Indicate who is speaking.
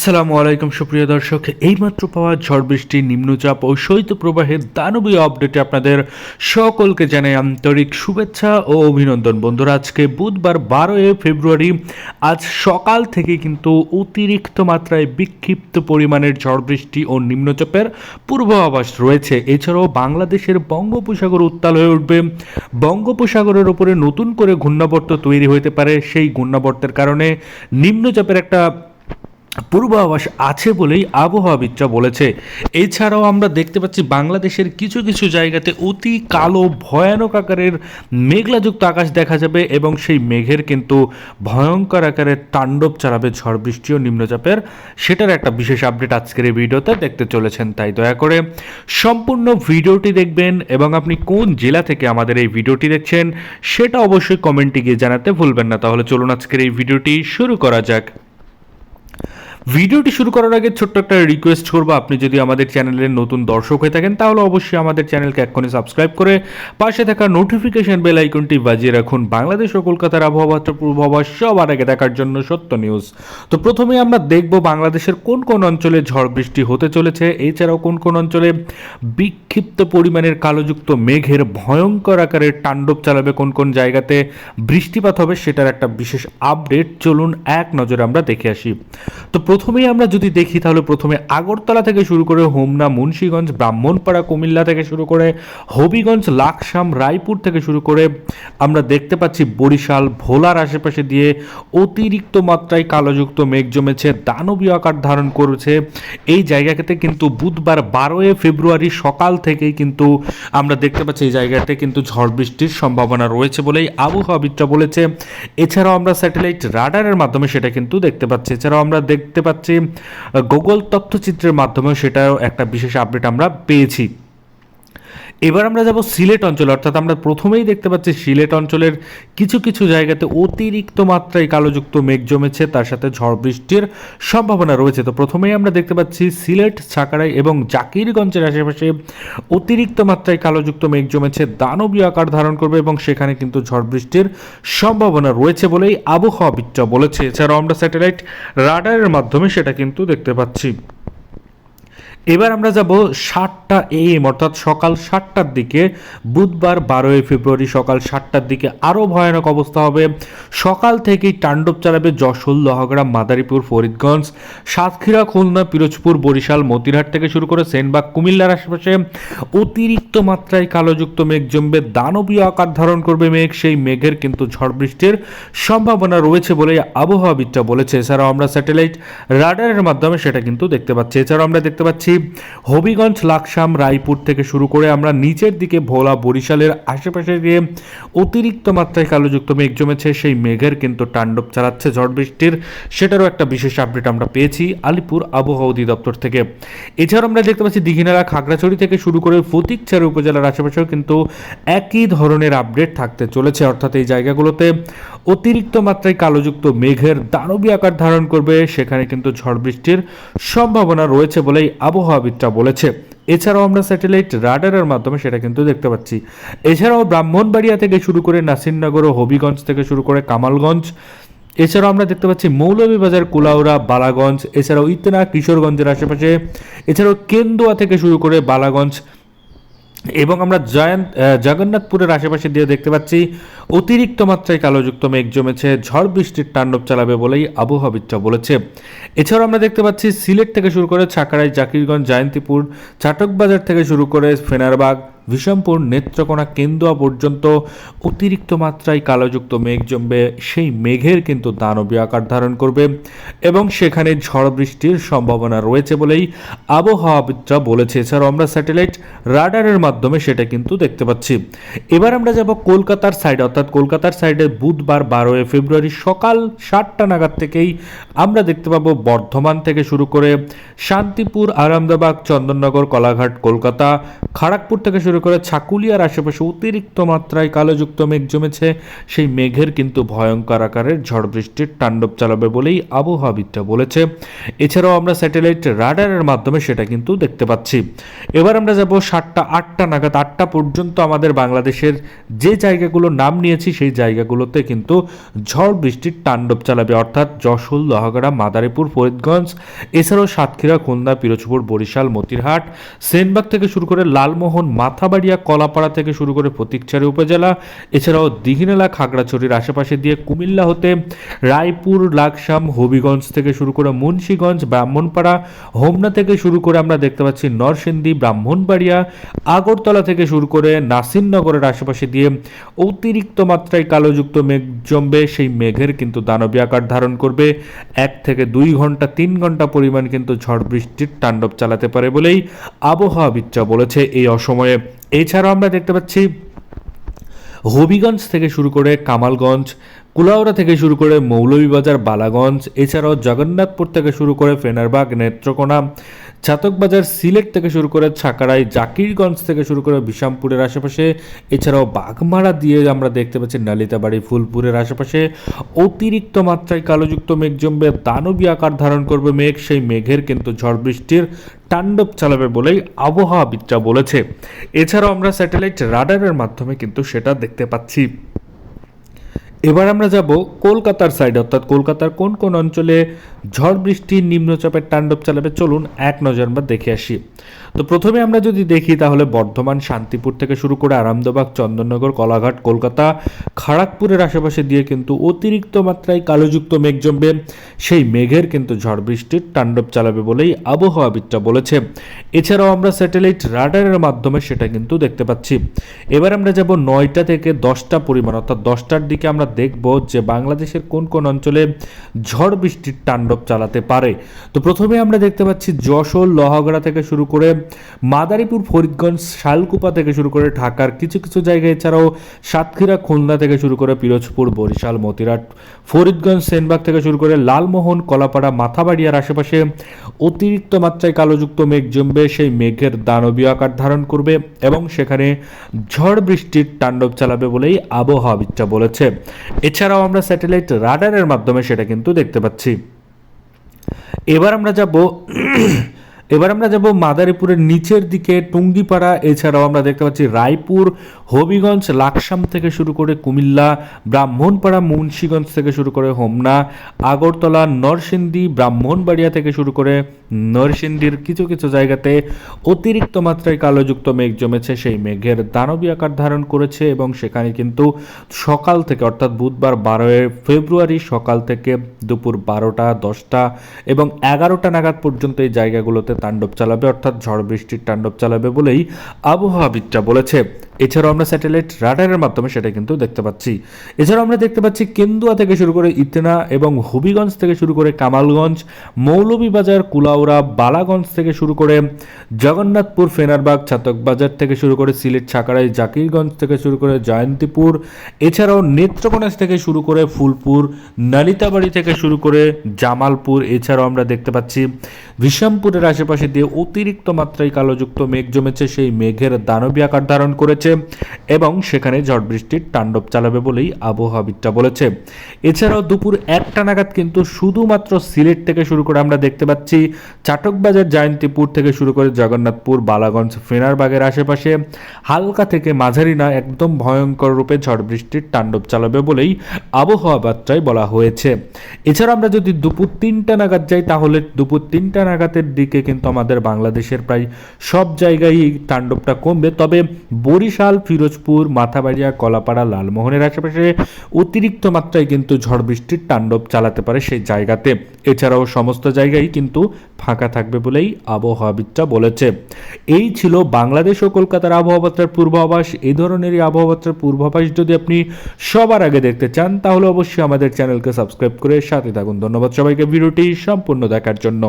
Speaker 1: আসসালামু আলাইকুম, সুপ্রিয় দর্শক। এইমাত্র পাওয়া ঝড় বৃষ্টি নিম্নচাপ ও শৈত্যপ্রবাহের দানবীয় আপডেটে আপনাদের সকলকে জানাই আন্তরিক শুভেচ্ছা ও অভিনন্দন। বন্ধুরা, আজকে বুধবার বারোই ফেব্রুয়ারি, আজ সকাল থেকে কিন্তু অতিরিক্ত মাত্রায় বিক্ষিপ্ত পরিমাণের ঝড় বৃষ্টি ও নিম্নচাপের পূর্বাভাস রয়েছে। এছাড়াও বাংলাদেশের বঙ্গোপসাগর উত্তাল হয়ে উঠবে। বঙ্গোপসাগরের ওপরে নতুন করে ঘূর্ণাবর্ত তৈরি হতে পারে। সেই ঘূর্ণাবর্তের কারণে নিম্নচাপের একটা পূর্বাভাস আছে বলেই আবহাওয়াবিদরা বলেছে। এছাড়াও আমরা দেখতে পাচ্ছি বাংলাদেশের কিছু কিছু জায়গাতে অতি কালো, ভয়ানক আকারের মেঘলাযুক্ত আকাশ দেখা যাবে এবং সেই মেঘের কিন্তু ভয়ঙ্কর আকারের তাণ্ডব চালাবে ঝড় বৃষ্টি ও নিম্নচাপের। সেটার একটা বিশেষ আপডেট আজকের এই ভিডিওতে দেখতে চলেছেন, তাই দয়া করে সম্পূর্ণ ভিডিওটি দেখবেন এবং আপনি কোন জেলা থেকে আমাদের এই ভিডিওটি দেখছেন, সেটা অবশ্যই কমেন্টে গিয়ে জানাতে ভুলবেন না। তাহলে চলুন আজকের এই ভিডিওটি শুরু করা যাক। ভিডিওটি শুরু করার আগে ছোট্ট একটা রিকোয়েস্ট করব। আপনি যদি আমাদের চ্যানেলের নতুন দর্শক হয়ে থাকেন, তাহলে অবশ্যই আমাদের চ্যানেলকে এক্ষুনি সাবস্ক্রাইব করে পাশে থাকা নোটিফিকেশন বেল আইকনটি বাজিয়ে রাখুন। বাংলাদেশ ও কলকাতার আবহাওয়া পূর্বাভাস সবার আগে দেখার জন্য সত্য নিউজ তো প্রথমে আমরা দেখব বাংলাদেশের কোন কোন অঞ্চলে ঝড় বৃষ্টি হতে চলেছে। এছাড়াও কোন কোন অঞ্চলে বিক্ষিপ্ত পরিমাণের কালোযুক্ত মেঘের ভয়ঙ্কর আকারের তাণ্ডব চালাবে কোন কোন জায়গাতে বৃষ্টিপাত হবে সেটার একটা বিশেষ আপডেট। চলুন এক নজরে আমরা দেখে আসি। তো প্রথমেই আমরা যদি দেখি তাহলে প্রথমে আগরতলা থেকে শুরু করে হোমনা, মুন্সীগঞ্জ, ব্রাহ্মণপাড়া, কুমিল্লা থেকে শুরু করে হবিগঞ্জ, লাকসাম, রায়পুর থেকে শুরু করে আমরা দেখতে পাচ্ছি বরিশাল, ভোলার আশেপাশে দিয়ে অতিরিক্ত মাত্রায় কালোযুক্ত মেঘ জমেছে, দানবীয় আকার ধারণ করেছে। এই জায়গাতে কিন্তু বুধবার বারোই ফেব্রুয়ারি সকাল থেকেই কিন্তু আমরা দেখতে পাচ্ছি এই জায়গাতে কিন্তু ঝড় বৃষ্টির সম্ভাবনা রয়েছে বলেই আবহাওয়াবিদরা বলেছে। এছাড়াও আমরা স্যাটেলাইট রাডারের মাধ্যমে সেটা কিন্তু দেখতে পাচ্ছি। এছাড়াও আমরা দেখতে পাচ্ছি গুগল তথ্যচিত্রের মাধ্যমেও সেটাও একটা বিশেষ আপডেট আমরা পেয়েছি। এবার আমরা যাব সিলেট অঞ্চলে। অর্থাৎ আমরা প্রথমেই দেখতে পাচ্ছি সিলেট অঞ্চলের কিছু কিছু জায়গাতে অতিরিক্ত মাত্রায় কালোযুক্ত মেঘ জমেছে, তার সাথে ঝড় বৃষ্টির সম্ভাবনা রয়েছে। তো প্রথমেই আমরা দেখতে পাচ্ছি সিলেট ছাকাড়াই এবং জাকিরগঞ্জের আশেপাশে অতিরিক্ত মাত্রায় কালোযুক্ত মেঘ জমেছে, দানবীয় আকার ধারণ করবে এবং সেখানে কিন্তু ঝড় বৃষ্টির সম্ভাবনা রয়েছে বলেই আবহাওয়াবিদরা বলেছে। এছাড়াও আমরা স্যাটেলাইট রাডারের মাধ্যমে সেটা কিন্তু দেখতে পাচ্ছি। এবার আমরা যাব সাতটা এম অর্থাৎ সকাল সাতটার দিকে। বুধবার বারোই ফেব্রুয়ারি সকাল সাতটার দিকে আরও ভয়ানক অবস্থা হবে। সকাল থেকেই তাণ্ডব চালাবে যশোর লহগ্রাম মাদারীপুর, ফরিদগঞ্জ, সাতক্ষীরা, খুলনা, পিরোজপুর, বরিশাল, মতিরহাট থেকে শুরু করে সেনবাগ, কুমিল্লার আশেপাশে অতিরিক্ত মাত্রায় কালোযুক্ত মেঘ জমবে। দানবীয় আকার ধারণ করবে মেঘ, সেই মেঘের কিন্তু ঝড় বৃষ্টির সম্ভাবনা রয়েছে বলে আবহাওয়াবিদরা বলেছে। এছাড়াও আমরা স্যাটেলাইট রাডারের মাধ্যমে সেটা কিন্তু দেখতে পাচ্ছি। এছাড়াও আমরা দেখতে পাচ্ছি হবিগঞ্জ, লাকসাম, রায়পুর থেকে শুরু করে আমরা নিচের দিকে ভোলা, বরিশালের আশেপাশে গিয়ে অতিরিক্ত মাত্রায় কালোযুক্ত মেঘ জমেছে, সেই মেঘের কিন্তু তাণ্ডব চালাচ্ছে ঝড় বৃষ্টির। সেটারও একটা বিশেষ আপডেট আমরা পেয়েছি আলিপুর আবহাওয়া অধিদপ্তর থেকে। এছাড়াও আমরা দেখতে পাচ্ছি দীঘিনালা, খাগড়াছড়ি থেকে শুরু করে ফতিকছড়ি উপজেলার আশেপাশেও কিন্তু একই ধরনের আপডেট থাকতে চলেছে। অর্থাৎ এই জায়গাগুলোতে অতিরিক্ত মাত্রায় কালোযুক্ত মেঘের দানবী আকার ধারণ করবে। সেখানে কিন্তু ঝড় বৃষ্টির সম্ভাবনা রয়েছে বলেই আবহাওয়াবিদরা বলেছে। এছাড়াও আমরা স্যাটেলাইট রাডারের মাধ্যমে সেটা কিন্তু দেখতে পাচ্ছি। এছাড়াও ব্রাহ্মণবাড়িয়া থেকে শুরু করে নাসিরনগর ও হবিগঞ্জ থেকে শুরু করে কামালগঞ্জ, এছাড়াও আমরা দেখতে পাচ্ছি মৌলভীবাজার কুলাউরা বালাগঞ্জ, এছাড়াও ইতনা কিশোরগঞ্জের আশেপাশে, এছাড়াও কেন্দুয়া থেকে শুরু করে বালাগঞ্জ এবং আমরা জয়ন্ত জগন্নাথপুরের আশেপাশে দিয়ে দেখতে পাচ্ছি, অতিরিক্ত মাত্রায় কালোযুক্ত মেঘ জমেছে, ঝড় বৃষ্টির তাণ্ডব চালাবে বলেই আবহাওয়াবিদরা বলেছে। এছাড়াও আমরা দেখতে পাচ্ছি, সিলেট থেকে শুরু করে ছাকারাই জাকিরগঞ্জ, জয়ন্তীপুর, চাটকবাজার থেকে শুরু করে ফেনারবাগ বিষমপুর নেত্রকোনা কেন্দুয়া পর্যন্ত অতিরিক্ত মাত্রায় কালোযুক্ত মেঘ জমবে। সেই মেঘের কিন্তু দানবীয় আকার ধারণ করবে এবং সেখানে ঝড় বৃষ্টির সম্ভাবনা রয়েছে বলেই আবহাওয়াবিদরা বলেছে। এছাড়াও আমরা স্যাটেলাইট রাডারের মাধ্যমে সেটা কিন্তু দেখতে পাচ্ছি। এবার আমরা যাব কলকাতার সাইডে। অর্থাৎ কলকাতার সাইডে বুধবার বারোই ফেব্রুয়ারি সকাল সাতটা নাগাদ থেকেই আমরা দেখতে পাবো বর্ধমান থেকে শুরু করে শান্তিপুর আরামদাবাগ চন্দননগর, কলাঘাট, কলকাতা, খড়গপুর থেকে শুরু করে ছাকুলিয়ার আশেপাশে অতিরিক্ত মাত্রায় কালোযুক্ত মেঘ জমেছে। সেই মেঘের কিন্তু ভয়ঙ্কর আকারের ঝড় বৃষ্টির তাণ্ডব চালাবে বলেই আবহাওয়াবিদরা বলেছে। এছাড়াও আমরা স্যাটেলাইট রাডারের মাধ্যমে সেটা কিন্তু দেখতে পাচ্ছি। এবার আমরা যাব সাতটা আটটা নাগাদ, আটটা পর্যন্ত আমাদের বাংলাদেশের যে জায়গাগুলোর নাম নিয়েছি সেই জায়গাগুলোতে কিন্তু ঝড় বৃষ্টির তাণ্ডব চালাবে। অর্থাৎ যশোর, লোহাগড়া, মাদারীপুর, ফরিদগঞ্জ, এছাড়াও সাতক্ষীরা, খুলনা, পিরোজপুর, বরিশাল, মতিরহাট, সেনবাগ থেকে শুরু করে লালমোহন মাথাবাড়িয়া কলাপাড়া থেকে শুরু করে ফটিকছড়ি উপজেলা, এছাড়াও দিঘিনালা, খাগড়াছড়ির আশেপাশে দিয়ে কুমিল্লা হতে রায়পুর, লাকসাম, হবিগঞ্জ থেকে শুরু করে মুন্সীগঞ্জ, ব্রাহ্মণপাড়া, হোমনা থেকে শুরু করে আমরা দেখতে পাচ্ছি নরসিংদী, ব্রাহ্মণবাড়িয়া, আগরতলা থেকে শুরু করে নাসিরনগরের আশেপাশে দিয়ে অতিরিক্ত মাত্রায় কালোযুক্ত মেঘ জমবে। সেই মেঘের কিন্তু দানবী আকার ধারণ করবে। এক থেকে দুই ঘণ্টা, তিন ঘণ্টা পরিমাণ কিন্তু ঝড় বৃষ্টির তাণ্ডব চালাতে পারে বলেই আবহাওয়াবিদরা বলেছে এই অসময়ে। এছাড়াও আমরা দেখতে পাচ্ছি হবিগঞ্জ থেকে শুরু করে কামালগঞ্জ কুলাউড়া থেকে শুরু করে মৌলভীবাজার, বালাগঞ্জ, এছাড়াও জগন্নাথপুর থেকে শুরু করে ফেনারবাগ, নেত্রকোনা চাতকবাজার সিলেট থেকে শুরু করে ছাকারাই জাকিরগঞ্জ থেকে শুরু করে বিশামপুরের আশেপাশে, এছাড়াও বাঘমারা দিয়ে আমরা দেখতে পাচ্ছি নালিতাবাড়ি, ফুলপুরের আশেপাশে। অতিরিক্ত মাত্রায় কালোযুক্ত মেঘ জমবে, দানবী আকার ধারণ করবে মেঘ, সেই মেঘের কিন্তু ঝড় বৃষ্টির তাণ্ডব চালাবে বলেই আবহাওয়াবিদরা বলেছে। এছাড়াও আমরা স্যাটেলাইট রাডারের মাধ্যমে কিন্তু সেটা দেখতে পাচ্ছি। এবার আমরা যাব কলকাতার সাইড অর্থাৎ কলকাতার কোন কোন অঞ্চলে ঝড় বৃষ্টির নিম্নচাপের তাণ্ডব চালাবে? চলুন এক নজর আমরা দেখে আসি। তো প্রথমে আমরা যদি দেখি, তাহলে বর্ধমান, শান্তিপুর থেকে শুরু করে আরামদাবাগ, চন্দননগর, কলাঘাট, কলকাতা খড়গপুরের আশেপাশে দিয়ে কিন্তু অতিরিক্ত মাত্রায় কালোযুক্ত মেঘ জমবে। সেই মেঘের কিন্তু ঝড় বৃষ্টির তাণ্ডব চালাবে বলেই আবহাওয়াবিদরা বলেছে। এছাড়াও আমরা স্যাটেলাইট রাডারের মাধ্যমে সেটা কিন্তু দেখতে পাচ্ছি। এবার আমরা যাব নয়টা থেকে দশটা পরিমাণ, অর্থাৎ দশটার দিকে আমরা দেখব যে বাংলাদেশের কোন কোন অঞ্চলে ঝড় বৃষ্টির তাণ্ডব চালাতে পারে। তো প্রথমে আমরা দেখতে পাচ্ছি যশোর, লহগড়া থেকে শুরু করে মাদারীপুর, ফরিদগঞ্জ, শালকুপা থেকে শুরু করে ঢাকার কিছু কিছু জায়গায়, এছাড়াও সাতক্ষীরা, খুলনা থেকে শুরু করে পিরোজপুর, বরিশাল, মতিরাট, ফরিদগঞ্জ, সেনবাগ থেকে শুরু করে লালমোহন, কলাপাড়া, মাথাবাড়িয়ার আশেপাশে অতিরিক্ত মাত্রায় কালোযুক্ত মেঘ জমবে, সেই মেঘের দানবীয় আকার ধারণ করবে এবং সেখানে ঝড় বৃষ্টির তাণ্ডব চালাবে বলেই আবহাওয়াবিদরা বলেছে। এছাড়াও আমরা স্যাটেলাইট রাডারের মাধ্যমে সেটা কিন্তু দেখতে পাচ্ছি। এবার আমরা যাব এবার আমরা যাব মাদারীপুরের নিচের দিকে, টুঙ্গিপাড়া। এছাড়াও আমরা দেখতে পাচ্ছি রায়পুর, হবিগঞ্জ, লাকসাম থেকে শুরু করে কুমিল্লা, ব্রাহ্মণপাড়া, মুন্সীগঞ্জ থেকে শুরু করে হোমনা, আগরতলা, নরসিংদী, ব্রাহ্মণবাড়িয়া থেকে শুরু করে নরসিংদীর কিছু কিছু জায়গাতে অতিরিক্ত মাত্রায় কালোযুক্ত মেঘ জমেছে। সেই মেঘের দানবী আকার ধারণ করেছে এবং সেখানে কিন্তু সকাল থেকে, অর্থাৎ বুধবার বারোই ফেব্রুয়ারি সকাল থেকে দুপুর বারোটা, দশটা এবং এগারোটা নাগাদ পর্যন্ত এই জায়গাগুলোতে তাণ্ডব চালাবে অর্থাৎ ঝড় বৃষ্টির তাণ্ডব চালাবে বলেই আবহাওয়াবিদরা বলেছে। এছাড়াও আমরা স্যাটেলাইট রাডারের মাধ্যমে সেটা কিন্তু দেখতে পাচ্ছি। এছাড়াও আমরা দেখতে পাচ্ছি কেন্দুয়া থেকে শুরু করে ইতনা এবং হবিগঞ্জ থেকে শুরু করে কামালগঞ্জ, মৌলভীবাজার, কুলাউড়া, বালাগঞ্জ থেকে শুরু করে জগন্নাথপুর, ফেনারবাগ, ছাতকবাজার থেকে শুরু করে সিলেট ছাকারাই জাকিরগঞ্জ থেকে শুরু করে জয়ন্তীপুর, এছাড়াও নেত্রকোনা থেকে শুরু করে ফুলপুর, নালিতাবাড়ি থেকে শুরু করে জামালপুর, এছাড়াও আমরা দেখতে পাচ্ছি বিষামপুরের আশেপাশে দিয়ে অতিরিক্ত মাত্রায় কালোযুক্ত মেঘ জমেছে, সেই মেঘের দানবী আকার ধারণ করেছে। এবং সেখানে ঝড় বৃষ্টির তাণ্ডব চালাবে বলেই আবহাওয়াবিদরা বলেছে। এছাড়াও দুপুর একটা নাগাদ কিন্তু শুধুমাত্র সিলেট থেকে শুরু করে আমরা দেখতে পাচ্ছি চাটকবাজার, জয়ন্তীপুর থেকে শুরু করে জগন্নাথপুর, বালাগঞ্জ, ফেনারবাগের আশেপাশে হালকা থেকে মাঝারি না, একদম ভয়ঙ্কর রূপে ঝড় বৃষ্টির তাণ্ডব চালাবে বলেই আবহাওয়া বার্তায় বলা হয়েছে। এছাড়া আমরা যদি দুপুর তিনটা নাগাদ যাই, তাহলে দুপুর তিনটা নাগাদের দিকে কিন্তু আমাদের বাংলাদেশের প্রায় সব জায়গায় তাণ্ডবটা কমবে। তবে বরিশাল, ফিরোজপুর, মাথাবাড়িয়া, কলাপাড়া, লালমোহনের আশেপাশে অতিরিক্ত মাত্রায় কিন্তু ঝড় বৃষ্টির তাণ্ডব চালাতে পারে সেই জায়গাতে। এছাড়াও সমস্ত জায়গায় কিন্তু ফাঁকা থাকবে বলেই আবহাওয়াবিদরা বলেছে। এই ছিল বাংলাদেশ ও কলকাতার আবহাওয়াবার্তার পূর্বাভাস। এই ধরনেরই আবহাওয়াবার্তার পূর্বাভাস যদি আপনি সবার আগে দেখতে চান, তাহলে অবশ্যই আমাদের চ্যানেলকে সাবস্ক্রাইব করে সাথে থাকুন। ধন্যবাদ সবাইকে। ভিডিওটি সম্পূর্ণ দেখার জন্য।